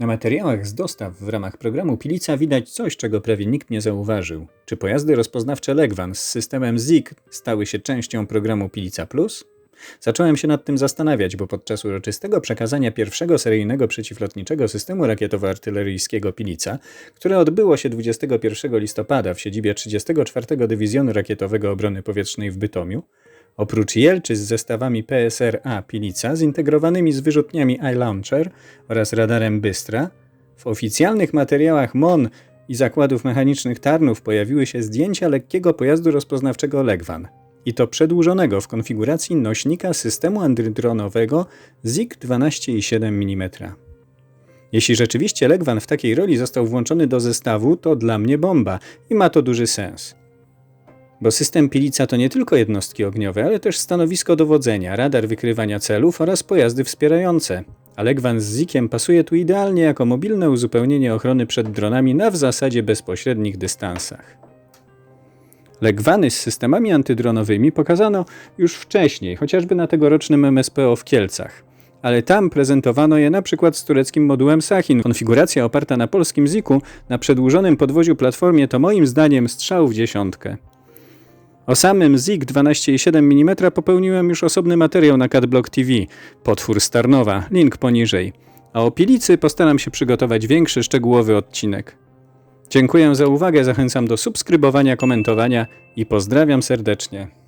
Na materiałach z dostaw w ramach programu Pilica widać coś, czego prawie nikt nie zauważył. Czy pojazdy rozpoznawcze Legwan z systemem ZIG stały się częścią programu Pilica Plus? Zacząłem się nad tym zastanawiać, bo podczas uroczystego przekazania pierwszego seryjnego przeciwlotniczego systemu rakietowo-artyleryjskiego Pilica, które odbyło się 21 listopada w siedzibie 34 Dywizjonu Rakietowego Obrony Powietrznej w Bytomiu, oprócz Jelczy z zestawami PSR-A Pilica zintegrowanymi z wyrzutniami iLauncher oraz radarem Bystra, w oficjalnych materiałach MON i zakładów mechanicznych Tarnów pojawiły się zdjęcia lekkiego pojazdu rozpoznawczego Legwan – i to przedłużonego w konfiguracji nośnika systemu antydronowego ZIG 12,7 mm. Jeśli rzeczywiście Legwan w takiej roli został włączony do zestawu, to dla mnie bomba i ma to duży sens. Bo system Pilica to nie tylko jednostki ogniowe, ale też stanowisko dowodzenia, radar wykrywania celów oraz pojazdy wspierające. A Legwan z Zikiem pasuje tu idealnie jako mobilne uzupełnienie ochrony przed dronami na w zasadzie bezpośrednich dystansach. Legwany z systemami antydronowymi pokazano już wcześniej, chociażby na tegorocznym MSPO w Kielcach. Ale tam prezentowano je na przykład z tureckim modułem Sahin. Konfiguracja oparta na polskim ZIK-u na przedłużonym podwoziu platformie to moim zdaniem strzał w dziesiątkę. O samym ZIG 12,7 mm popełniłem już osobny materiał na Catblock TV, potwór Starnowa, link poniżej. A o Pilicy postaram się przygotować większy, szczegółowy odcinek. Dziękuję za uwagę, zachęcam do subskrybowania, komentowania i pozdrawiam serdecznie.